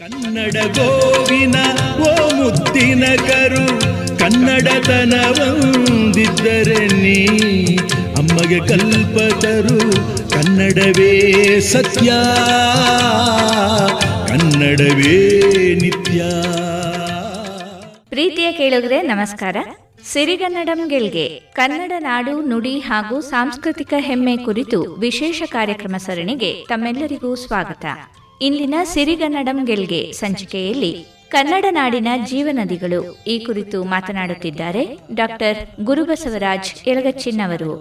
ಕನ್ನಡ ಗೋವಿನ, ಓ ಮುದ್ದಿನ ಕರು ಕನ್ನಡತನವಂದಿದ್ದರೆ ನೀ ಅಮ್ಮಗೆ ಕಲ್ಪತರು ಕನ್ನಡವೇ ಸತ್ಯ, ಕನ್ನಡವೇ ನಿತ್ಯ. ಪ್ರೀತಿಯ ಕೇಳುಗರೆ, ನಮಸ್ಕಾರ. ಸಿರಿಗನ್ನಡಂ ಗೆಲ್ಗೆ, ಕನ್ನಡ ನಾಡು, ನುಡಿ ಹಾಗೂ ಸಾಂಸ್ಕೃತಿಕ ಹೆಮ್ಮೆ ಕುರಿತು ವಿಶೇಷ ಕಾರ್ಯಕ್ರಮ ಸರಣಿಗೆ ತಮ್ಮೆಲ್ಲರಿಗೂ ಸ್ವಾಗತ. ಇಂದಿನ ಸಿರಿಗನ್ನಡಂ ಗೆಲ್ಗೆ ಸಂಚಿಕೆಯಲ್ಲಿ ಕನ್ನಡ ನಾಡಿನ ಜೀವನದಿಗಳು ಈ ಕುರಿತು ಮಾತನಾಡುತ್ತಿದ್ದಾರೆ ಡಾಕ್ಟರ್ ಗುರುಬಸವರಾಜ್ ಯಲಗಚ್ಚಿನವರು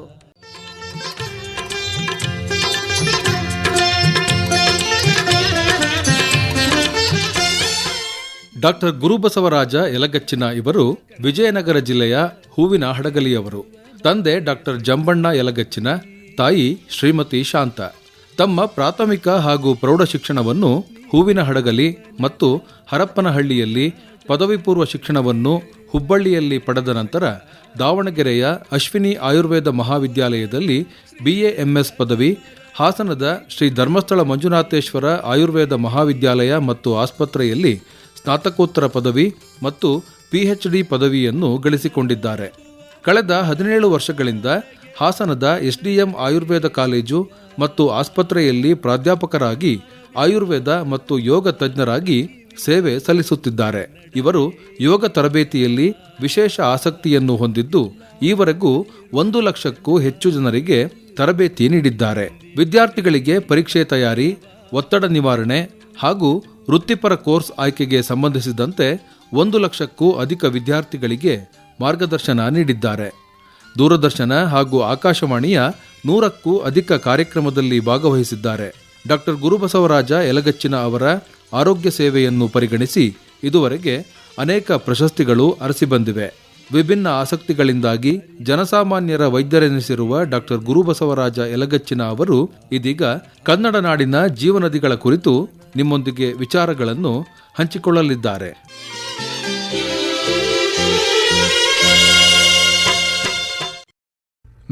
ಡಾಕ್ಟರ್ ಗುರುಬಸವರಾಜ ಯಲಗಚ್ಚಿನ ಇವರು ವಿಜಯನಗರ ಜಿಲ್ಲೆಯ ಹೂವಿನ ಹಡಗಲಿಯವರು. ತಂದೆ ಡಾಕ್ಟರ್ ಜಂಬಣ್ಣ ಎಲಗಚ್ಚಿನ ತಾಯಿ ಶ್ರೀಮತಿ ಶಾಂತ. ತಮ್ಮ ಪ್ರಾಥಮಿಕ ಹಾಗೂ ಪ್ರೌಢ ಶಿಕ್ಷಣವನ್ನು ಹೂವಿನ ಹಡಗಲಿ ಮತ್ತು ಹರಪ್ಪನಹಳ್ಳಿಯಲ್ಲಿ ಪದವಿ ಪೂರ್ವ ಶಿಕ್ಷಣವನ್ನು ಹುಬ್ಬಳ್ಳಿಯಲ್ಲಿ ಪಡೆದ ನಂತರ ದಾವಣಗೆರೆಯ ಅಶ್ವಿನಿ ಆಯುರ್ವೇದ ಮಹಾವಿದ್ಯಾಲಯದಲ್ಲಿ ಬಿಎಎಂಎಸ್ ಪದವಿ, ಹಾಸನದ ಶ್ರೀ ಧರ್ಮಸ್ಥಳ ಮಂಜುನಾಥೇಶ್ವರ ಆಯುರ್ವೇದ ಮಹಾವಿದ್ಯಾಲಯ ಮತ್ತು ಆಸ್ಪತ್ರೆಯಲ್ಲಿ ಸ್ನಾತಕೋತ್ತರ ಪದವಿ ಮತ್ತು ಪಿಎಚ್ಡಿ ಪದವಿಯನ್ನು ಗಳಿಸಿಕೊಂಡಿದ್ದಾರೆ. ಕಳೆದ ಹದಿನೇಳು ವರ್ಷಗಳಿಂದ ಹಾಸನದ ಎಸ್ಡಿಎಂ ಆಯುರ್ವೇದ ಕಾಲೇಜು ಮತ್ತು ಆಸ್ಪತ್ರೆಯಲ್ಲಿ ಪ್ರಾಧ್ಯಾಪಕರಾಗಿ ಆಯುರ್ವೇದ ಮತ್ತು ಯೋಗ ತಜ್ಞರಾಗಿ ಸೇವೆ ಸಲ್ಲಿಸುತ್ತಿದ್ದಾರೆ. ಇವರು ಯೋಗ ತರಬೇತಿಯಲ್ಲಿ ವಿಶೇಷ ಆಸಕ್ತಿಯನ್ನು ಹೊಂದಿದ್ದು, ಈವರೆಗೂ ಒಂದು ಲಕ್ಷಕ್ಕೂ ಹೆಚ್ಚು ಜನರಿಗೆ ತರಬೇತಿ ನೀಡಿದ್ದಾರೆ. ವಿದ್ಯಾರ್ಥಿಗಳಿಗೆ ಪರೀಕ್ಷೆ ತಯಾರಿ, ಒತ್ತಡ ನಿವಾರಣೆ ಹಾಗೂ ವೃತ್ತಿಪರ ಕೋರ್ಸ್ ಆಯ್ಕೆಗೆ ಸಂಬಂಧಿಸಿದಂತೆ ಒಂದು ಲಕ್ಷಕ್ಕೂ ಅಧಿಕ ವಿದ್ಯಾರ್ಥಿಗಳಿಗೆ ಮಾರ್ಗದರ್ಶನ ನೀಡಿದ್ದಾರೆ. ದೂರದರ್ಶನ ಹಾಗೂ ಆಕಾಶವಾಣಿಯ ನೂರಕ್ಕೂ ಅಧಿಕ ಕಾರ್ಯಕ್ರಮದಲ್ಲಿ ಭಾಗವಹಿಸಿದ್ದಾರೆ. ಡಾಕ್ಟರ್ ಗುರುಬಸವರಾಜ ಯಲಗಚ್ಚಿನ ಅವರ ಆರೋಗ್ಯ ಸೇವೆಯನ್ನು ಪರಿಗಣಿಸಿ ಇದುವರೆಗೆ ಅನೇಕ ಪ್ರಶಸ್ತಿಗಳು ಅರಸಿಬಂದಿವೆ ವಿಭಿನ್ನ ಆಸಕ್ತಿಗಳಿಂದಾಗಿ ಜನಸಾಮಾನ್ಯರ ವೈದ್ಯರೆನಿಸಿರುವ ಡಾಕ್ಟರ್ ಗುರುಬಸವರಾಜ ಯಲಗಚ್ಚಿನ ಅವರು ಇದೀಗ ಕನ್ನಡ ನಾಡಿನ ಜೀವನದಿಗಳ ಕುರಿತು ನಿಮ್ಮೊಂದಿಗೆ ವಿಚಾರಗಳನ್ನು ಹಂಚಿಕೊಳ್ಳಲಿದ್ದಾರೆ.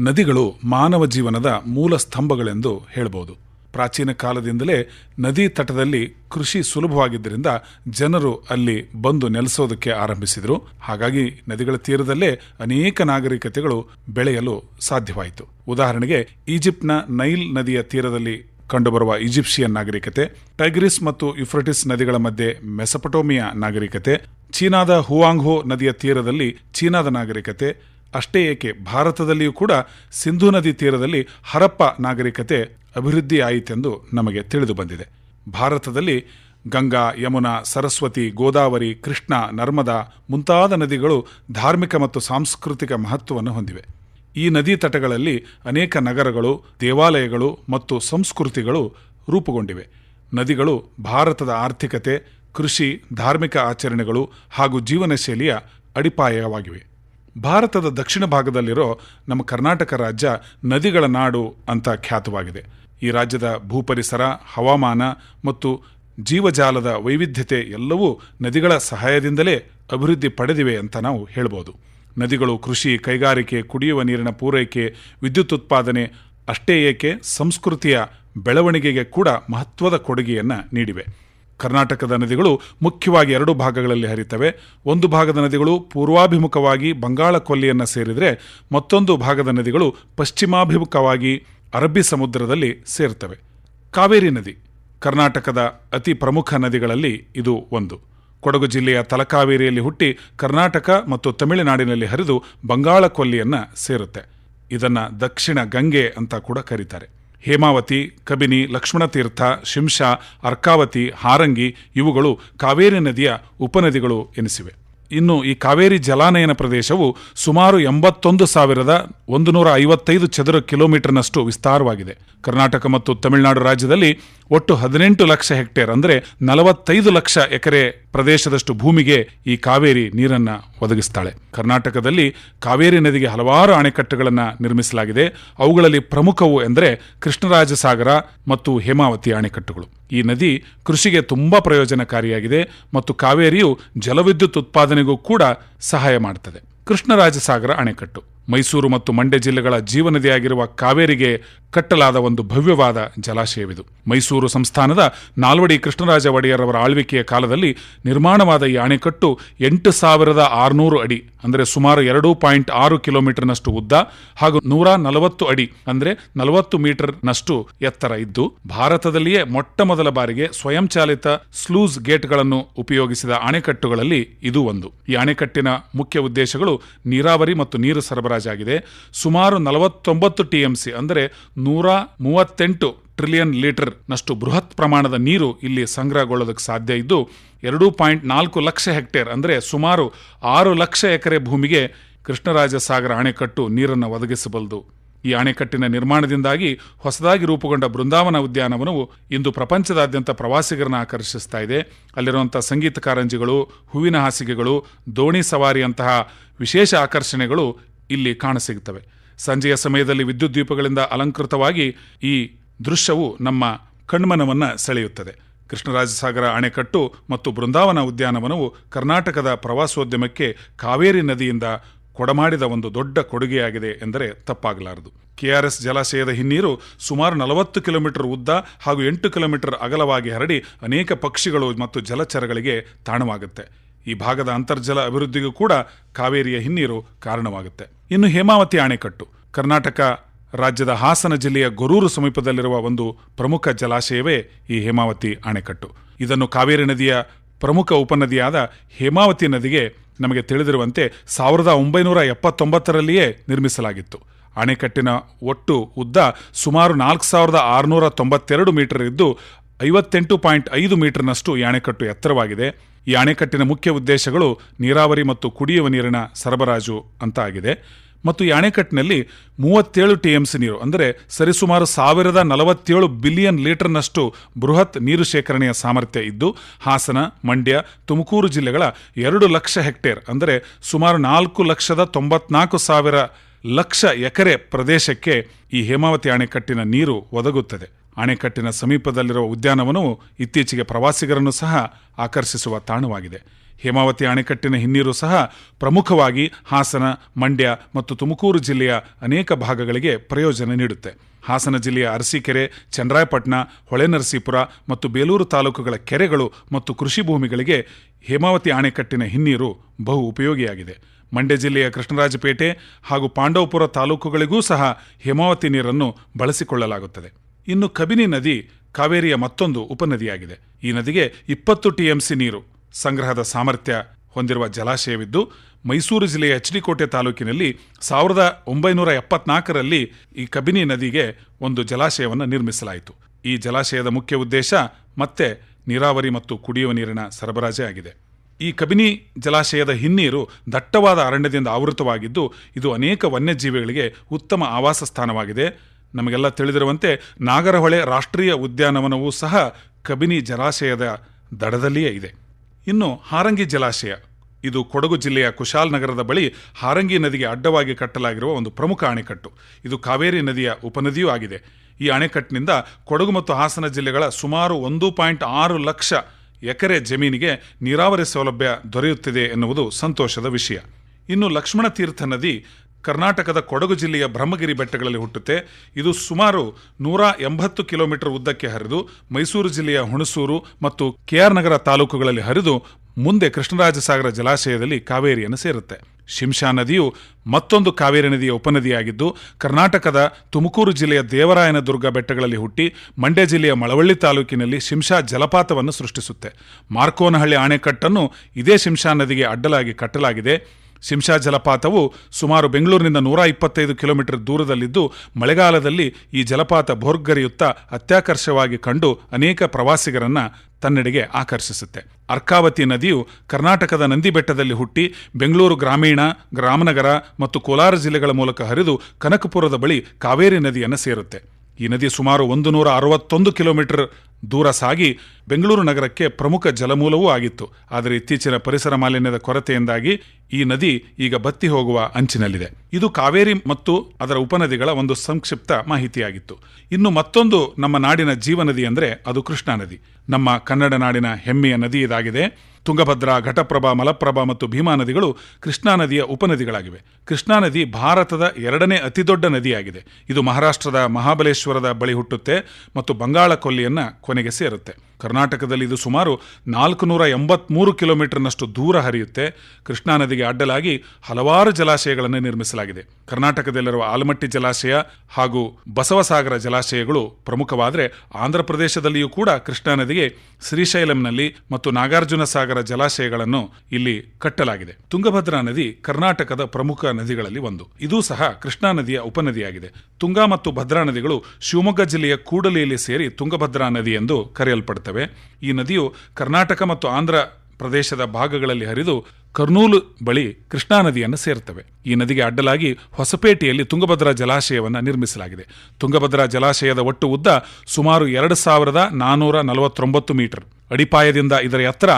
ನದಿಗಳು ಮಾನವ ಜೀವನದ ಮೂಲ ಸ್ತಂಭಗಳೆಂದು ಹೇಳಬಹುದು ಪ್ರಾಚೀನ ಕಾಲದಿಂದಲೇ ನದಿ ತಟದಲ್ಲಿ ಕೃಷಿ ಸುಲಭವಾಗಿದ್ದರಿಂದ ಜನರು ಅಲ್ಲಿ ಬಂದು ನೆಲೆಸೋದಕ್ಕೆ ಆರಂಭಿಸಿದರು. ಹಾಗಾಗಿ ನದಿಗಳ ತೀರದಲ್ಲೇ ಅನೇಕ ನಾಗರಿಕತೆಗಳು ಬೆಳೆಯಲು ಸಾಧ್ಯವಾಯಿತು. ಉದಾಹರಣೆಗೆ ಈಜಿಪ್ಟ್ನ ನೈಲ್ ನದಿಯ ತೀರದಲ್ಲಿ ಕಂಡುಬರುವ ಈಜಿಪ್ಷಿಯನ್ ನಾಗರಿಕತೆ, ಟೈಗ್ರಿಸ್ ಮತ್ತು ಯುಫ್ರಟಿಸ್ ನದಿಗಳ ಮಧ್ಯೆ ಮೆಸಪಟೋಮಿಯಾ ನಾಗರಿಕತೆ, ಚೀನಾದ ಹುವಾಂಗ್ಹೋ ನದಿಯ ತೀರದಲ್ಲಿ ಚೀನಾದ ನಾಗರಿಕತೆ ಅಷ್ಟೇ ಏಕೆ ಭಾರತದಲ್ಲಿಯೂ ಕೂಡ ಸಿಂಧು ನದಿ ತೀರದಲ್ಲಿ ಹರಪ್ಪ ನಾಗರಿಕತೆ ಅಭಿವೃದ್ಧಿ ಆಯಿತೆಂದು ನಮಗೆ ತಿಳಿದು ಬಂದಿದೆ. ಭಾರತದಲ್ಲಿ ಗಂಗಾ, ಯಮುನಾ, ಸರಸ್ವತಿ, ಗೋದಾವರಿ, ಕೃಷ್ಣ, ನರ್ಮದಾ ಮುಂತಾದ ನದಿಗಳು ಧಾರ್ಮಿಕ ಮತ್ತು ಸಾಂಸ್ಕೃತಿಕ ಮಹತ್ವವನ್ನು ಹೊಂದಿವೆ. ಈ ನದಿ ತಟಗಳಲ್ಲಿ ಅನೇಕ ನಗರಗಳು, ದೇವಾಲಯಗಳು ಮತ್ತು ಸಂಸ್ಕೃತಿಗಳು ರೂಪುಗೊಂಡಿವೆ. ನದಿಗಳು ಭಾರತದ ಆರ್ಥಿಕತೆ, ಕೃಷಿ, ಧಾರ್ಮಿಕ ಆಚರಣೆಗಳು ಹಾಗೂ ಜೀವನ ಶೈಲಿಯ ಅಡಿಪಾಯವಾಗಿವೆ. ಭಾರತದ ದಕ್ಷಿಣ ಭಾಗದಲ್ಲಿರೋ ನಮ್ಮ ಕರ್ನಾಟಕ ರಾಜ್ಯ ನದಿಗಳ ನಾಡು ಅಂತ ಖ್ಯಾತವಾಗಿದೆ. ಈ ರಾಜ್ಯದ ಭೂಪರಿಸರ, ಹವಾಮಾನ ಮತ್ತು ಜೀವಜಾಲದ ವೈವಿಧ್ಯತೆ ಎಲ್ಲವೂ ನದಿಗಳ ಸಹಾಯದಿಂದಲೇ ಅಭಿವೃದ್ಧಿ ಪಡೆದಿವೆ ಅಂತ ನಾವು ಹೇಳ್ಬೋದು. ನದಿಗಳು ಕೃಷಿ, ಕೈಗಾರಿಕೆ, ಕುಡಿಯುವ ನೀರಿನ ಪೂರೈಕೆ, ವಿದ್ಯುತ್ ಉತ್ಪಾದನೆ ಅಷ್ಟೇ ಏಕೆ ಸಂಸ್ಕೃತಿಯ ಬೆಳವಣಿಗೆಗೆ ಕೂಡ ಮಹತ್ವದ ಕೊಡುಗೆಯನ್ನು ನೀಡಿವೆ. ಕರ್ನಾಟಕದ ನದಿಗಳು ಮುಖ್ಯವಾಗಿ ಎರಡು ಭಾಗಗಳಲ್ಲಿ ಹರಿತವೆ. ಒಂದು ಭಾಗದ ನದಿಗಳು ಪೂರ್ವಾಭಿಮುಖವಾಗಿ ಬಂಗಾಳ ಕೊಲ್ಲಿಯನ್ನು ಸೇರಿದರೆ ಮತ್ತೊಂದು ಭಾಗದ ನದಿಗಳು ಪಶ್ಚಿಮಾಭಿಮುಖವಾಗಿ ಅರಬ್ಬಿ ಸಮುದ್ರದಲ್ಲಿ ಸೇರ್ತವೆ. ಕಾವೇರಿ ನದಿ, ಕರ್ನಾಟಕದ ಅತಿ ಪ್ರಮುಖ ನದಿಗಳಲ್ಲಿ ಇದು ಒಂದು. ಕೊಡಗು ಜಿಲ್ಲೆಯ ತಲಕಾವೇರಿಯಲ್ಲಿ ಹುಟ್ಟಿ ಕರ್ನಾಟಕ ಮತ್ತು ತಮಿಳುನಾಡಿನಲ್ಲಿ ಹರಿದು ಬಂಗಾಳ ಕೊಲ್ಲಿಯನ್ನು ಸೇರುತ್ತೆ. ಇದನ್ನು ದಕ್ಷಿಣ ಗಂಗೆ ಅಂತ ಕೂಡ ಕರೀತಾರೆ. ಹೇಮಾವತಿ, ಕಬಿನಿ ಲಕ್ಷ್ಮಣತೀರ್ಥ ಶಿಂಷಾ, ಅರ್ಕಾವತಿ, ಹಾರಂಗಿ ಇವುಗಳು ಕಾವೇರಿ ನದಿಯ ಉಪನದಿಗಳು ಎನಿಸಿವೆ. ಇನ್ನು ಈ ಕಾವೇರಿ ಜಲಾನಯನ ಪ್ರದೇಶವು ಸುಮಾರು ಎಂಬತ್ತೊಂದು ಸಾವಿರದ ಒಂದು ನೂರ ಐವತ್ತೈದು ಚದರ ಕಿಲೋಮೀಟರ್ನಷ್ಟು ವಿಸ್ತಾರವಾಗಿದೆ. ಕರ್ನಾಟಕ ಮತ್ತು ತಮಿಳುನಾಡು ರಾಜ್ಯದಲ್ಲಿ ಒಟ್ಟು ಹದಿನೆಂಟು ಲಕ್ಷ ಹೆಕ್ಟೇರ್ ಅಂದರೆ ನಲವತ್ತೈದು ಲಕ್ಷ ಎಕರೆ ಪ್ರದೇಶದಷ್ಟು ಭೂಮಿಗೆ ಈ ಕಾವೇರಿ ನೀರನ್ನು ಒದಗಿಸ್ತಾಳೆ. ಕರ್ನಾಟಕದಲ್ಲಿ ಕಾವೇರಿ ನದಿಗೆ ಹಲವಾರು ಅಣೆಕಟ್ಟುಗಳನ್ನು ನಿರ್ಮಿಸಲಾಗಿದೆ. ಅವುಗಳಲ್ಲಿ ಪ್ರಮುಖವು ಎಂದರೆ ಕೃಷ್ಣರಾಜಸಾಗರ ಮತ್ತು ಹೇಮಾವತಿ ಅಣೆಕಟ್ಟುಗಳು. ಈ ನದಿ ಕೃಷಿಗೆ ತುಂಬ ಪ್ರಯೋಜನಕಾರಿಯಾಗಿದೆ ಮತ್ತು ಕಾವೇರಿಯು ಜಲವಿದ್ಯುತ್ ಉತ್ಪಾದನೆಗೂ ಕೂಡ ಸಹಾಯ ಮಾಡುತ್ತದೆ ಕೃಷ್ಣರಾಜಸಾಗರ ಅಣೆಕಟ್ಟು ಮೈಸೂರು ಮತ್ತು ಮಂಡ್ಯ ಜಿಲ್ಲೆಗಳ ಜೀವನದಿಯಾಗಿರುವ ಕಾವೇರಿಗೆ ಕಟ್ಟಲಾದ ಒಂದು ಭವ್ಯವಾದ ಜಲಾಶಯವಿದು. ಮೈಸೂರು ಸಂಸ್ಥಾನದ ನಾಲ್ವಡಿ ಕೃಷ್ಣರಾಜ ಒಡೆಯರ್ ಅವರ ಆಳ್ವಿಕೆಯ ಕಾಲದಲ್ಲಿ ನಿರ್ಮಾಣವಾದ ಈ ಅಣೆಕಟ್ಟು ಎಂಟು ಸಾವಿರದ ಆರುನೂರು ಅಡಿ, ಅಂದರೆ ಸುಮಾರು ಎರಡು ಪಾಯಿಂಟ್ ಆರು ಕಿಲೋಮೀಟರ್ನಷ್ಟು ಉದ್ದ ಹಾಗೂ ನೂರ ನಲವತ್ತು ಅಡಿ, ಅಂದರೆ ನಲವತ್ತು ಮೀಟರ್ನಷ್ಟು ಎತ್ತರ ಇದ್ದು, ಭಾರತದಲ್ಲಿಯೇ ಮೊಟ್ಟ ಮೊದಲ ಬಾರಿಗೆ ಸ್ವಯಂಚಾಲಿತ ಸ್ಲೂಸ್ ಗೇಟ್ಗಳನ್ನು ಉಪಯೋಗಿಸಿದ ಅಣೆಕಟ್ಟುಗಳಲ್ಲಿ ಇದು ಒಂದು. ಈ ಅಣೆಕಟ್ಟಿನ ಮುಖ್ಯ ಉದ್ದೇಶಗಳು ನೀರಾವರಿ ಮತ್ತು ನೀರು ಸರಬರಾಜಾಗಿದೆ. ಸುಮಾರು ನಲವತ್ತೊಂಬತ್ತು ಟಿಎಂಸಿ ಅಂದರೆ ನೂರ ಮೂವತ್ತೆಂಟು ಟ್ರಿಲಿಯನ್ ಲೀಟರ್ ನಷ್ಟು ಬೃಹತ್ ಪ್ರಮಾಣದ ನೀರು ಇಲ್ಲಿ ಸಂಗ್ರಹಗೊಳ್ಳೋದಕ್ಕೆ ಸಾಧ್ಯ ಇದ್ದು, ಎರಡು ಪಾಯಿಂಟ್ ನಾಲ್ಕು ಲಕ್ಷ ಹೆಕ್ಟೇರ್ ಅಂದರೆ ಸುಮಾರು ಆರು ಲಕ್ಷ ಎಕರೆ ಭೂಮಿಗೆ ಕೃಷ್ಣರಾಜ ಸಾಗರ ಅಣೆಕಟ್ಟು ನೀರನ್ನು ಒದಗಿಸಬಲ್ಲದು ಈ ಅಣೆಕಟ್ಟಿನ ನಿರ್ಮಾಣದಿಂದಾಗಿ ಹೊಸದಾಗಿ ರೂಪುಗೊಂಡ ಬೃಂದಾವನ ಉದ್ಯಾನವನವು ಇಂದು ಪ್ರಪಂಚದಾದ್ಯಂತ ಪ್ರವಾಸಿಗರನ್ನು ಆಕರ್ಷಿಸ್ತಾ ಇದೆ. ಅಲ್ಲಿರುವಂಥ ಸಂಗೀತ ಕಾರಂಜಿಗಳು, ಹೂವಿನ ಹಾಸಿಗೆಗಳು, ದೋಣಿ ಸವಾರಿಯಂತಹ ವಿಶೇಷ ಆಕರ್ಷಣೆಗಳು ಇಲ್ಲಿ ಕಾಣಸಿಗುತ್ತವೆ ಸಂಜೆಯ ಸಮಯದಲ್ಲಿ ವಿದ್ಯುತ್ ದೀಪಗಳಿಂದ ಅಲಂಕೃತವಾಗಿ ಈ ದೃಶ್ಯವು ನಮ್ಮ ಕಣ್ಮನವನ್ನು ಸೆಳೆಯುತ್ತದೆ. ಕೃಷ್ಣರಾಜಸಾಗರ ಅಣೆಕಟ್ಟು ಮತ್ತು ಬೃಂದಾವನ ಉದ್ಯಾನವನವು ಕರ್ನಾಟಕದ ಪ್ರವಾಸೋದ್ಯಮಕ್ಕೆ ಕಾವೇರಿ ನದಿಯಿಂದ ಕೊಡಮಾಡಿದ ಒಂದು ದೊಡ್ಡ ಕೊಡುಗೆಯಾಗಿದೆ ಎಂದರೆ ತಪ್ಪಾಗಲಾರದು. ಕೆಆರ್ಎಸ್ ಜಲಾಶಯದ ಹಿನ್ನೀರು ಸುಮಾರು ನಲವತ್ತು ಕಿಲೋಮೀಟರ್ ಉದ್ದ ಹಾಗೂ ಎಂಟು ಕಿಲೋಮೀಟರ್ ಅಗಲವಾಗಿ ಹರಡಿ ಅನೇಕ ಪಕ್ಷಿಗಳು ಮತ್ತು ಜಲಚರಗಳಿಗೆ ತಾಣವಾಗುತ್ತೆ. ಈ ಭಾಗದ ಅಂತರ್ಜಲ ಅಭಿವೃದ್ಧಿಗೂ ಕೂಡ ಕಾವೇರಿಯ ಹಿನ್ನೀರು ಕಾರಣವಾಗುತ್ತೆ. ಇನ್ನು ಹೇಮಾವತಿ ಅಣೆಕಟ್ಟು ಕರ್ನಾಟಕ ರಾಜ್ಯದ ಹಾಸನ ಜಿಲ್ಲೆಯ ಗೊರೂರು ಸಮೀಪದಲ್ಲಿರುವ ಒಂದು ಪ್ರಮುಖ ಜಲಾಶಯವೇ ಈ ಹೇಮಾವತಿ ಅಣೆಕಟ್ಟು ಇದನ್ನು ಕಾವೇರಿ ನದಿಯ ಪ್ರಮುಖ ಉಪನದಿಯಾದ ಹೇಮಾವತಿ ನದಿಗೆ ನಮಗೆ ತಿಳಿದಿರುವಂತೆ ಸಾವಿರದ ಒಂಬೈನೂರ ಎಪ್ಪತ್ತೊಂಬತ್ತರಲ್ಲಿಯೇ ನಿರ್ಮಿಸಲಾಗಿತ್ತು. ಅಣೆಕಟ್ಟಿನ ಒಟ್ಟು ಉದ್ದ ಸುಮಾರು ನಾಲ್ಕು ಸಾವಿರದ ಆರುನೂರ ತೊಂಬತ್ತೆರಡು ಮೀಟರ್ ಇದ್ದು, ಐವತ್ತೆಂಟು ಪಾಯಿಂಟ್ ಐದು ಮೀಟರ್ನಷ್ಟು ಈ ಅಣೆಕಟ್ಟು ಎತ್ತರವಾಗಿದೆ. ಈ ಅಣೆಕಟ್ಟಿನ ಮುಖ್ಯ ಉದ್ದೇಶಗಳು ನೀರಾವರಿ ಮತ್ತು ಕುಡಿಯುವ ನೀರಿನ ಸರಬರಾಜು ಅಂತ ಆಗಿದೆ ಮತ್ತು ಈ ಅಣೆಕಟ್ಟಿನಲ್ಲಿ ಮೂವತ್ತೇಳು ಟಿಎಂಸಿ ನೀರು, ಅಂದರೆ ಸರಿಸುಮಾರು ಸಾವಿರದ ನಲವತ್ತೇಳು ಬಿಲಿಯನ್ ಲೀಟರ್ನಷ್ಟು ಬೃಹತ್ ನೀರು ಶೇಖರಣೆಯ ಸಾಮರ್ಥ್ಯ ಇದ್ದು, ಹಾಸನ, ಮಂಡ್ಯ, ತುಮಕೂರು ಜಿಲ್ಲೆಗಳ ಎರಡು ಲಕ್ಷ ಹೆಕ್ಟೇರ್, ಅಂದರೆ ಸುಮಾರು ನಾಲ್ಕು ಲಕ್ಷದ ತೊಂಬತ್ನಾಲ್ಕು ಸಾವಿರ ಲಕ್ಷ ಎಕರೆ ಪ್ರದೇಶಕ್ಕೆ ಈ ಹೇಮಾವತಿ ಅಣೆಕಟ್ಟಿನ ನೀರು ಒದಗುತ್ತದೆ. ಅಣೆಕಟ್ಟಿನ ಸಮೀಪದಲ್ಲಿರುವ ಉದ್ಯಾನವನವು ಇತ್ತೀಚೆಗೆ ಪ್ರವಾಸಿಗರನ್ನು ಸಹ ಆಕರ್ಷಿಸುವ ತಾಣವಾಗಿದೆ. ಹೇಮಾವತಿ ಅಣೆಕಟ್ಟಿನ ಹಿನ್ನೀರು ಸಹ ಪ್ರಮುಖವಾಗಿ ಹಾಸನ, ಮಂಡ್ಯ ಮತ್ತು ತುಮಕೂರು ಜಿಲ್ಲೆಯ ಅನೇಕ ಭಾಗಗಳಿಗೆ ಪ್ರಯೋಜನ ನೀಡುತ್ತೆ. ಹಾಸನ ಜಿಲ್ಲೆಯ ಅರಸೀಕೆರೆ, ಚಂದ್ರಾಯಪಟ್ಟಣ, ಹೊಳೆನರಸೀಪುರ ಮತ್ತು ಬೇಲೂರು ತಾಲೂಕುಗಳ ಕೆರೆಗಳು ಮತ್ತು ಕೃಷಿ ಭೂಮಿಗಳಿಗೆ ಹೇಮಾವತಿ ಅಣೆಕಟ್ಟಿನ ಹಿನ್ನೀರು ಬಹು ಉಪಯೋಗಿಯಾಗಿದೆ. ಮಂಡ್ಯ ಜಿಲ್ಲೆಯ ಕೃಷ್ಣರಾಜಪೇಟೆ ಹಾಗೂ ಪಾಂಡವಪುರ ತಾಲೂಕುಗಳಿಗೂ ಸಹ ಹೇಮಾವತಿ ನೀರನ್ನು ಬಳಸಿಕೊಳ್ಳಲಾಗುತ್ತದೆ. ಇನ್ನು ಕಬಿನಿ ನದಿ ಕಾವೇರಿಯ ಮತ್ತೊಂದು ಉಪನದಿಯಾಗಿದೆ. ಈ ನದಿಗೆ ಇಪ್ಪತ್ತು ಟಿಎಂಸಿ ನೀರು ಸಂಗ್ರಹದ ಸಾಮರ್ಥ್ಯ ಹೊಂದಿರುವ ಜಲಾಶಯವಿದ್ದು, ಮೈಸೂರು ಜಿಲ್ಲೆಯ ಎಚ್ ಡಿ ಕೋಟೆ ತಾಲೂಕಿನಲ್ಲಿ ಸಾವಿರದ ಒಂಬೈನೂರ ಎಪ್ಪತ್ನಾಲ್ಕರಲ್ಲಿ ಈ ಕಬಿನಿ ನದಿಗೆ ಒಂದು ಜಲಾಶಯವನ್ನು ನಿರ್ಮಿಸಲಾಯಿತು. ಈ ಜಲಾಶಯದ ಮುಖ್ಯ ಉದ್ದೇಶ ಮತ್ತೆ ನೀರಾವರಿ ಮತ್ತು ಕುಡಿಯುವ ನೀರಿನ ಸರಬರಾಜೇ ಆಗಿದೆ. ಈ ಕಬಿನಿ ಜಲಾಶಯದ ಹಿನ್ನೀರು ದಟ್ಟವಾದ ಅರಣ್ಯದಿಂದ ಆವೃತವಾಗಿದ್ದು, ಇದು ಅನೇಕ ವನ್ಯಜೀವಿಗಳಿಗೆ ಉತ್ತಮ ಆವಾಸ ಸ್ಥಾನವಾಗಿದೆ ನಮಗೆಲ್ಲ ತಿಳಿದಿರುವಂತೆ ನಾಗರಹೊಳೆ ರಾಷ್ಟ್ರೀಯ ಉದ್ಯಾನವನವೂ ಸಹ ಕಬಿನಿ ಜಲಾಶಯದ ದಡದಲ್ಲಿಯೇ ಇದೆ. ಇನ್ನು ಹಾರಂಗಿ ಜಲಾಶಯ, ಇದು ಕೊಡಗು ಜಿಲ್ಲೆಯ ಕುಶಾಲ್ ನಗರದ ಬಳಿ ಹಾರಂಗಿ ನದಿಗೆ ಅಡ್ಡವಾಗಿ ಕಟ್ಟಲಾಗಿರುವ ಒಂದು ಪ್ರಮುಖ ಅಣೆಕಟ್ಟು. ಇದು ಕಾವೇರಿ ನದಿಯ ಉಪನದಿಯೂ ಆಗಿದೆ. ಈ ಅಣೆಕಟ್ಟಿನಿಂದ ಕೊಡಗು ಮತ್ತು ಹಾಸನ ಜಿಲ್ಲೆಗಳ ಸುಮಾರು ಒಂದು ಪಾಯಿಂಟ್ ಆರು ಲಕ್ಷ ಎಕರೆ ಜಮೀನಿಗೆ ನೀರಾವರಿ ಸೌಲಭ್ಯ ದೊರೆಯುತ್ತಿದೆ ಎನ್ನುವುದು ಸಂತೋಷದ ವಿಷಯ. ಇನ್ನು ಲಕ್ಷ್ಮಣ ತೀರ್ಥ ನದಿ ಕರ್ನಾಟಕದ ಕೊಡಗು ಜಿಲ್ಲೆಯ ಬ್ರಹ್ಮಗಿರಿ ಬೆಟ್ಟಗಳಲ್ಲಿ ಹುಟ್ಟುತ್ತೆ. ಇದು ಸುಮಾರು ನೂರ ಎಂಬತ್ತು ಕಿಲೋಮೀಟರ್ ಉದ್ದಕ್ಕೆ ಹರಿದು ಮೈಸೂರು ಜಿಲ್ಲೆಯ ಹುಣಸೂರು ಮತ್ತು ಕೆಆರ್ ನಗರ ತಾಲೂಕುಗಳಲ್ಲಿ ಹರಿದು ಮುಂದೆ ಕೃಷ್ಣರಾಜಸಾಗರ ಜಲಾಶಯದಲ್ಲಿ ಕಾವೇರಿಯನ್ನು ಸೇರುತ್ತೆ. ಶಿಂಷಾ ನದಿಯು ಮತ್ತೊಂದು ಕಾವೇರಿ ನದಿಯ ಉಪನದಿಯಾಗಿದ್ದು, ಕರ್ನಾಟಕದ ತುಮಕೂರು ಜಿಲ್ಲೆಯ ದೇವರಾಯನದುರ್ಗ ಬೆಟ್ಟಗಳಲ್ಲಿ ಹುಟ್ಟಿ ಮಂಡ್ಯ ಜಿಲ್ಲೆಯ ಮಳವಳ್ಳಿ ತಾಲೂಕಿನಲ್ಲಿ ಶಿಂಷಾ ಜಲಪಾತವನ್ನು ಸೃಷ್ಟಿಸುತ್ತೆ. ಮಾರ್ಕೋನಹಳ್ಳಿ ಅಣೆಕಟ್ಟನ್ನು ಇದೇ ಶಿಂಷಾ ನದಿಗೆ ಅಡ್ಡಲಾಗಿ ಕಟ್ಟಲಾಗಿದೆ. ಶಿಂಷಾ ಜಲಪಾತವು ಸುಮಾರು ಬೆಂಗಳೂರಿನಿಂದ ನೂರ ಇಪ್ಪತ್ತೈದು ಕಿಲೋಮೀಟರ್ ದೂರದಲ್ಲಿದ್ದು, ಮಳೆಗಾಲದಲ್ಲಿ ಈ ಜಲಪಾತ ಭೋರ್ಗರಿಯುತ್ತಾ ಅತ್ಯಾಕರ್ಷವಾಗಿ ಕಂಡು ಅನೇಕ ಪ್ರವಾಸಿಗರನ್ನ ತನ್ನೆಡೆಗೆ ಆಕರ್ಷಿಸುತ್ತೆ. ಅರ್ಕಾವತಿ ನದಿಯು ಕರ್ನಾಟಕದ ನಂದಿ ಬೆಟ್ಟದಲ್ಲಿ ಹುಟ್ಟಿ, ಬೆಂಗಳೂರು ಗ್ರಾಮೀಣ ರಾಮನಗರ ಮತ್ತು ಕೋಲಾರ ಜಿಲ್ಲೆಗಳ ಮೂಲಕ ಹರಿದು ಕನಕಪುರದ ಬಳಿ ಕಾವೇರಿ ನದಿಯನ್ನು ಸೇರುತ್ತೆ. ಈ ನದಿ ಸುಮಾರು ಒಂದು ನೂರ ಅರವತ್ತೊಂದು ಕಿಲೋಮೀಟರ್ ದೂರ ಸಾಗಿ ಬೆಂಗಳೂರು ನಗರಕ್ಕೆ ಪ್ರಮುಖ ಜಲಮೂಲವೂ ಆಗಿತ್ತು. ಆದರೆ ಇತ್ತೀಚಿನ ಪರಿಸರ ಮಾಲಿನ್ಯದ ಕೊರತೆಯಿಂದಾಗಿ ಈ ನದಿ ಈಗ ಬತ್ತಿ ಹೋಗುವ ಅಂಚಿನಲ್ಲಿದೆ. ಇದು ಕಾವೇರಿ ಮತ್ತು ಅದರ ಉಪನದಿಗಳ ಒಂದು ಸಂಕ್ಷಿಪ್ತ ಮಾಹಿತಿಯಾಗಿತ್ತು. ಇನ್ನು ಮತ್ತೊಂದು ನಮ್ಮ ನಾಡಿನ ಜೀವನದಿ ಅಂದರೆ ಅದು ಕೃಷ್ಣಾ ನದಿ. ನಮ್ಮ ಕನ್ನಡ ನಾಡಿನ ಹೆಮ್ಮೆಯ ನದಿ ಇದಾಗಿದೆ. ತುಂಗಭದ್ರಾ, ಘಟಪ್ರಭಾ, ಮಲಪ್ರಭಾ ಮತ್ತು ಭೀಮಾ ನದಿಗಳು ಕೃಷ್ಣಾ ನದಿಯ ಉಪನದಿಗಳಾಗಿವೆ. ಕೃಷ್ಣಾ ನದಿ ಭಾರತದ ಎರಡನೇ ಅತಿದೊಡ್ಡ ನದಿಯಾಗಿದೆ. ಇದು ಮಹಾರಾಷ್ಟ್ರದ ಮಹಾಬಲೇಶ್ವರದ ಬಳಿ ಹುಟ್ಟುತ್ತೆ ಮತ್ತು ಬಂಗಾಳ ಕೊಲ್ಲಿಯನ್ನ ಕೊನೆಗೆ ಸೇರುತ್ತೆ. ಕರ್ನಾಟಕದಲ್ಲಿ ಇದು ಸುಮಾರು ನಾಲ್ಕು ನೂರ ಎಂಬತ್ಮೂರು ಕಿಲೋಮೀಟರ್ನಷ್ಟು ದೂರ ಹರಿಯುತ್ತೆ. ಕೃಷ್ಣಾ ನದಿಗೆ ಅಡ್ಡಲಾಗಿ ಹಲವಾರು ಜಲಾಶಯಗಳನ್ನು ನಿರ್ಮಿಸಲಾಗಿದೆ. ಕರ್ನಾಟಕದಲ್ಲಿರುವ ಆಲಮಟ್ಟಿ ಜಲಾಶಯ ಹಾಗೂ ಬಸವಸಾಗರ ಜಲಾಶಯಗಳು ಪ್ರಮುಖವಾದರೆ ಆಂಧ್ರ ಪ್ರದೇಶದಲ್ಲಿಯೂ ಕೂಡ ಕೃಷ್ಣಾ ನದಿಗೆ ಶ್ರೀಶೈಲಂನಲ್ಲಿ ಮತ್ತು ನಾಗಾರ್ಜುನ ಸಾಗರ ಜಲಾಶಯಗಳನ್ನು ಇಲ್ಲಿ ಕಟ್ಟಲಾಗಿದೆ. ತುಂಗಭದ್ರಾ ನದಿ ಕರ್ನಾಟಕದ ಪ್ರಮುಖ ನದಿಗಳಲ್ಲಿ ಒಂದು. ಇದೂ ಸಹ ಕೃಷ್ಣಾ ನದಿಯ ಉಪನದಿಯಾಗಿದೆ. ತುಂಗಾ ಮತ್ತು ಭದ್ರಾ ನದಿಗಳು ಶಿವಮೊಗ್ಗ ಜಿಲ್ಲೆಯ ಕೂಡಲಿಯಲ್ಲಿ ಸೇರಿ ತುಂಗಭದ್ರಾ ನದಿ ಎಂದು ಕರೆಯಲ್ಪಡ್ತವೆ. ಈ ನದಿಯು ಕರ್ನಾಟಕ ಮತ್ತು ಆಂಧ್ರ ಪ್ರದೇಶದ ಭಾಗಗಳಲ್ಲಿ ಹರಿದು ಕರ್ನೂಲು ಬಳಿ ಕೃಷ್ಣಾ ನದಿಯನ್ನು ಸೇರ್ತವೆ. ಈ ನದಿಗೆ ಅಡ್ಡಲಾಗಿ ಹೊಸಪೇಟೆಯಲ್ಲಿ ತುಂಗಭದ್ರಾ ಜಲಾಶಯವನ್ನು ನಿರ್ಮಿಸಲಾಗಿದೆ. ತುಂಗಭದ್ರಾ ಜಲಾಶಯದ ಒಟ್ಟು ಉದ್ದ ಸುಮಾರು ಎರಡು ಸಾವಿರದ ನಾನ್ನೂರ ನಲವತ್ತೊಂಬತ್ತು ಮೀಟರ್. ಅಡಿಪಾಯದಿಂದ ಇದರ ಎತ್ತರ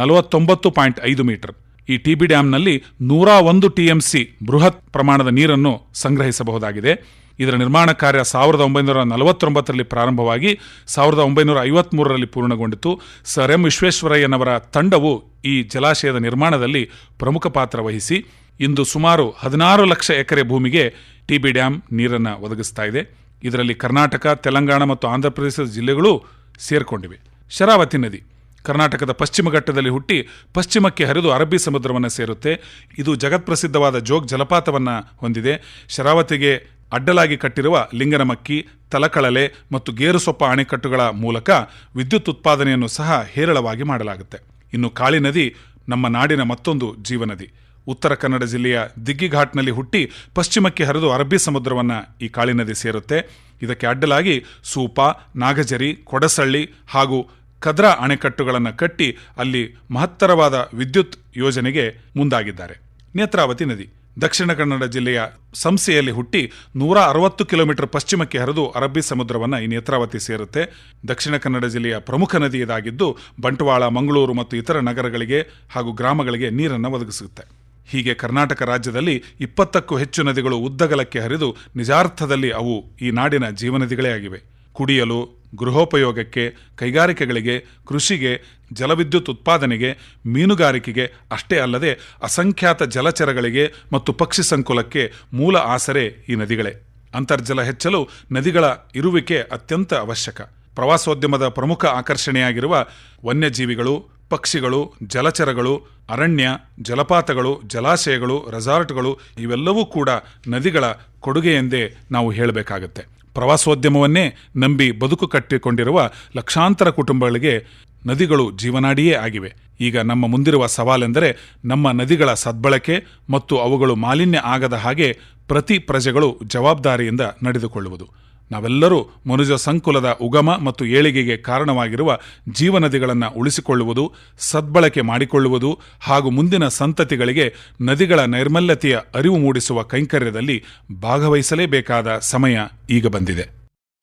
ನಲವತ್ತೊಂಬತ್ತು ಪಾಯಿಂಟ್ ಐದು ಮೀಟರ್. ಈ ಟಿಬಿ ಡ್ಯಾಂನಲ್ಲಿ ನೂರ ಒಂದು ಟಿಎಂಸಿ ಬೃಹತ್ ಪ್ರಮಾಣದ ನೀರನ್ನು ಸಂಗ್ರಹಿಸಬಹುದಾಗಿದೆ. ಇದರ ನಿರ್ಮಾಣ ಕಾರ್ಯ ಸಾವಿರದ ಒಂಬೈನೂರ ನಲವತ್ತೊಂಬತ್ತರಲ್ಲಿ ಪ್ರಾರಂಭವಾಗಿ ಸಾವಿರದ ಒಂಬೈನೂರ ಐವತ್ಮೂರರಲ್ಲಿ ಪೂರ್ಣಗೊಂಡಿತು. ಸರ್ ಎಂ ವಿಶ್ವೇಶ್ವರಯ್ಯನವರ ತಂಡವು ಈ ಜಲಾಶಯದ ನಿರ್ಮಾಣದಲ್ಲಿ ಪ್ರಮುಖ ಪಾತ್ರ ವಹಿಸಿ, ಇಂದು ಸುಮಾರು ಹದಿನಾರು ಲಕ್ಷ ಎಕರೆ ಭೂಮಿಗೆ ಟಿಬಿ ಡ್ಯಾಮ್ ನೀರನ್ನು ಒದಗಿಸ್ತಾ ಇದೆ. ಇದರಲ್ಲಿ ಕರ್ನಾಟಕ, ತೆಲಂಗಾಣ ಮತ್ತು ಆಂಧ್ರಪ್ರದೇಶದ ಜಿಲ್ಲೆಗಳು ಸೇರಿಕೊಂಡಿವೆ. ಶರಾವತಿ ನದಿ ಕರ್ನಾಟಕದ ಪಶ್ಚಿಮ ಘಟ್ಟದಲ್ಲಿ ಹುಟ್ಟಿ ಪಶ್ಚಿಮಕ್ಕೆ ಹರಿದು ಅರಬ್ಬಿ ಸಮುದ್ರವನ್ನು ಸೇರುತ್ತೆ. ಇದು ಜಗತ್ಪ್ರಸಿದ್ಧವಾದ ಜೋಗ್ ಜಲಪಾತವನ್ನು ಹೊಂದಿದೆ. ಶರಾವತಿಗೆ ಅಡ್ಡಲಾಗಿ ಕಟ್ಟಿರುವ ಲಿಂಗನಮಕ್ಕಿ, ತಲಕಳಲೆ ಮತ್ತು ಗೇರುಸೊಪ್ಪ ಅಣೆಕಟ್ಟುಗಳ ಮೂಲಕ ವಿದ್ಯುತ್ ಉತ್ಪಾದನೆಯನ್ನು ಸಹ ಹೇರಳವಾಗಿ ಮಾಡಲಾಗುತ್ತೆ. ಇನ್ನು ಕಾಳಿ ನದಿ ನಮ್ಮ ನಾಡಿನ ಮತ್ತೊಂದು ಜೀವನದಿ. ಉತ್ತರ ಕನ್ನಡ ಜಿಲ್ಲೆಯ ದಿಗ್ಗಿಘಾಟ್ನಲ್ಲಿ ಹುಟ್ಟಿ ಪಶ್ಚಿಮಕ್ಕೆ ಹರಿದು ಅರಬ್ಬಿ ಸಮುದ್ರವನ್ನು ಈ ಕಾಳಿ ನದಿ ಸೇರುತ್ತೆ. ಇದಕ್ಕೆ ಅಡ್ಡಲಾಗಿ ಸೂಪ, ನಾಗಜರಿ, ಕೊಡಸಳ್ಳಿ ಹಾಗೂ ಕದ್ರಾ ಅಣೆಕಟ್ಟುಗಳನ್ನು ಕಟ್ಟಿ ಅಲ್ಲಿ ಮಹತ್ತರವಾದ ವಿದ್ಯುತ್ ಯೋಜನೆಗೆ ಮುಂದಾಗಿದ್ದಾರೆ. ನೇತ್ರಾವತಿ ನದಿ. ದಕ್ಷಿಣ ಕನ್ನಡ ಜಿಲ್ಲೆಯ ಸಂಸೆಯಲ್ಲಿ ಹುಟ್ಟಿ ನೂರ ಅರವತ್ತು ಕಿಲೋಮೀಟರ್ ಪಶ್ಚಿಮಕ್ಕೆ ಹರಿದು ಅರಬ್ಬಿ ಸಮುದ್ರವನ್ನು ಈ ನೇತ್ರಾವತಿ ಸೇರುತ್ತೆ. ದಕ್ಷಿಣ ಕನ್ನಡ ಜಿಲ್ಲೆಯ ಪ್ರಮುಖ ನದಿ ಇದಾಗಿದ್ದು ಬಂಟ್ವಾಳ, ಮಂಗಳೂರು ಮತ್ತು ಇತರ ನಗರಗಳಿಗೆ ಹಾಗೂ ಗ್ರಾಮಗಳಿಗೆ ನೀರನ್ನು ಒದಗಿಸುತ್ತೆ. ಹೀಗೆ ಕರ್ನಾಟಕ ರಾಜ್ಯದಲ್ಲಿ ಇಪ್ಪತ್ತಕ್ಕೂ ಹೆಚ್ಚು ನದಿಗಳು ಉದ್ದಗಲಕ್ಕೆ ಹರಿದು ನಿಜಾರ್ಥದಲ್ಲಿ ಅವು ಈ ನಾಡಿನ ಜೀವನದಿಗಳೇ ಆಗಿವೆ. ಕುಡಿಯಲು, ಗೃಹೋಪಯೋಗಕ್ಕೆ, ಕೈಗಾರಿಕೆಗಳಿಗೆ, ಕೃಷಿಗೆ, ಜಲವಿದ್ಯುತ್ ಉತ್ಪಾದನೆಗೆ, ಮೀನುಗಾರಿಕೆಗೆ ಅಷ್ಟೇ ಅಲ್ಲದೆ ಅಸಂಖ್ಯಾತ ಜಲಚರಗಳಿಗೆ ಮತ್ತು ಪಕ್ಷಿ ಸಂಕುಲಕ್ಕೆ ಮೂಲ ಆಸರೆ ಈ ನದಿಗಳೇ. ಅಂತರ್ಜಲ ಹೆಚ್ಚಲು ನದಿಗಳ ಇರುವಿಕೆ ಅತ್ಯಂತ ಅವಶ್ಯಕ. ಪ್ರವಾಸೋದ್ಯಮದ ಪ್ರಮುಖ ಆಕರ್ಷಣೆಯಾಗಿರುವ ವನ್ಯಜೀವಿಗಳು, ಪಕ್ಷಿಗಳು, ಜಲಚರಗಳು, ಅರಣ್ಯ, ಜಲಪಾತಗಳು, ಜಲಾಶಯಗಳು, ರೆಸಾರ್ಟ್ಗಳು ಇವೆಲ್ಲವೂ ಕೂಡ ನದಿಗಳ ಕೊಡುಗೆ ಎಂದೇ ನಾವು ಹೇಳಬೇಕಾಗತ್ತೆ. ಪ್ರವಾಸೋದ್ಯಮವನ್ನೇ ನಂಬಿ ಬದುಕು ಕಟ್ಟಿಕೊಂಡಿರುವ ಲಕ್ಷಾಂತರ ಕುಟುಂಬಗಳಿಗೆ ನದಿಗಳು ಜೀವನಾಡಿಯೇ ಆಗಿವೆ. ಈಗ ನಮ್ಮ ಮುಂದಿರುವ ಸವಾಲೆಂದರೆ ನಮ್ಮ ನದಿಗಳ ಸದ್ಬಳಕೆ ಮತ್ತು ಅವುಗಳು ಮಾಲಿನ್ಯ ಆಗದ ಹಾಗೆ ಪ್ರತಿ ಪ್ರಜೆಗಳು ಜವಾಬ್ದಾರಿಯಿಂದ ನಡೆದುಕೊಳ್ಳುವುದು. ನಾವೆಲ್ಲರೂ ಮನುಜ ಸಂಕುಲದ ಉಗಮ ಮತ್ತು ಏಳಿಗೆಗೆ ಕಾರಣವಾಗಿರುವ ಜೀವನದಿಗಳನ್ನು ಉಳಿಸಿಕೊಳ್ಳುವುದು, ಸದ್ಬಳಕೆ ಮಾಡಿಕೊಳ್ಳುವುದು ಹಾಗೂ ಮುಂದಿನ ಸಂತತಿಗಳಿಗೆ ನದಿಗಳ ನೈರ್ಮಲ್ಯತೆಯ ಅರಿವು ಮೂಡಿಸುವ ಕೈಂಕರ್ಯದಲ್ಲಿ ಭಾಗವಹಿಸಲೇಬೇಕಾದ ಸಮಯ ಈಗ ಬಂದಿದೆ.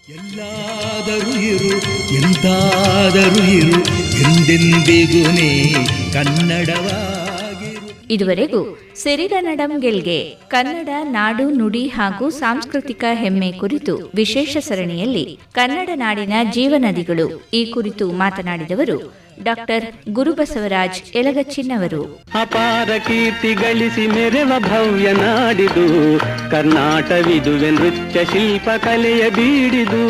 ಎಲ್ಲಾದರೂ ಇರು ಎಂದಾದರೂ ಇರು, ಎಂದೆಂದಿಗೂ ನೀ ಕನ್ನಡವಾಗಿರು ಇದುವರೆಗೂ ಸಿರಿಗನ್ನಡಂ ಗೆಲ್ಗೆ ಕನ್ನಡ ನಾಡು ನುಡಿ ಹಾಗೂ ಸಾಂಸ್ಕೃತಿಕ ಹೆಮ್ಮೆ ಕುರಿತು ವಿಶೇಷ ಸರಣಿಯಲ್ಲಿ ಕನ್ನಡ ನಾಡಿನ ಜೀವನದಿಗಳು ಈ ಕುರಿತು ಮಾತನಾಡಿದವರು ಡಾಕ್ಟರ್ ಗುರುಬಸವರಾಜ್ ಯಲಗಚ್ಚಿನವರು ಅಪಾರ ಕೀರ್ತಿ ಗಳಿಸಿ ಮೆರೆವ ಭವ್ಯ ನಾಡಿದು ಕರ್ನಾಟವಿದುವೆ ನೃತ್ಯ ಶಿಲ್ಪ ಕಲೆಯ ಬೀಡಿದು.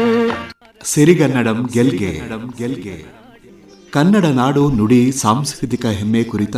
ಸಿರಿಗನ್ನಡಂ ಗೆಲ್ಗೆ ಗೆಲ್ಗೆ. ಕನ್ನಡ ನಾಡು ನುಡಿ ಸಾಂಸ್ಕೃತಿಕ ಹೆಮ್ಮೆ ಕುರಿತ